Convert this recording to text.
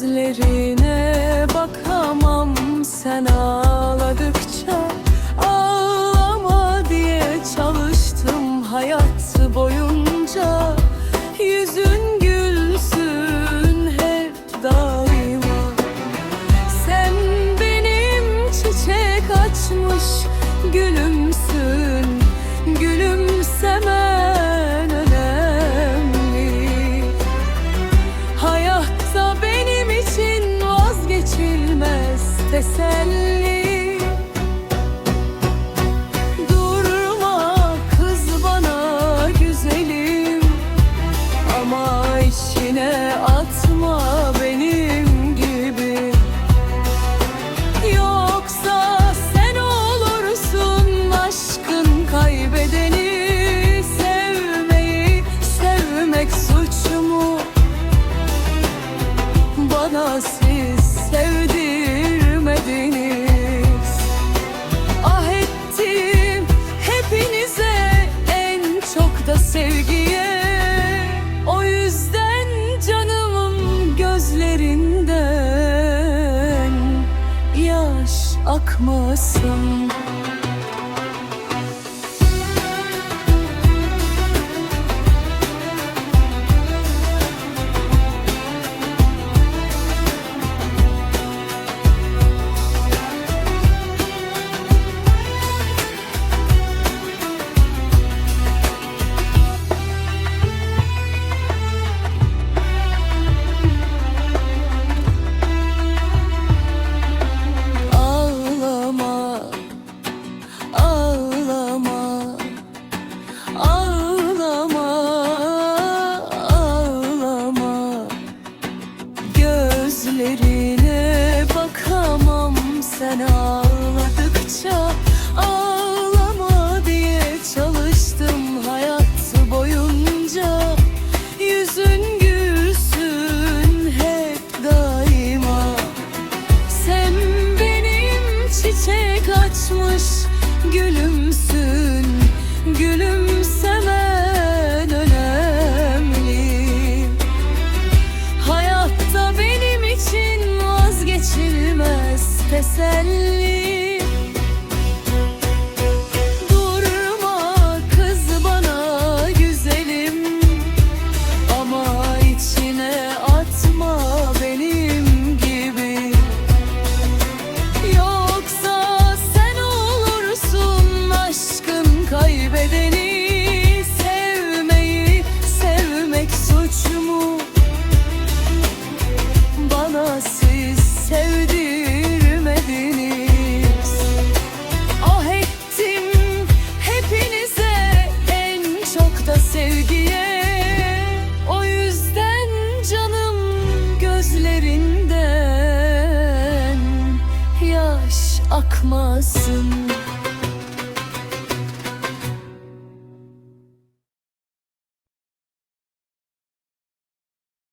Gözlerine bakamam sen teselli. Durma kız bana güzelim. Ama içine sevgiye. O yüzden canımın gözlerinden yaş akmasın açmış gülümsün Gülümsemen önemli. Hayatta benim için vazgeçilmez teselli kaybedeni Sevmeyi sevmek suç mu? Bana siz sevdirmediniz. Ah ettim hepinize en çok da sevgiye. O yüzden canım gözlerinden yaş akmasın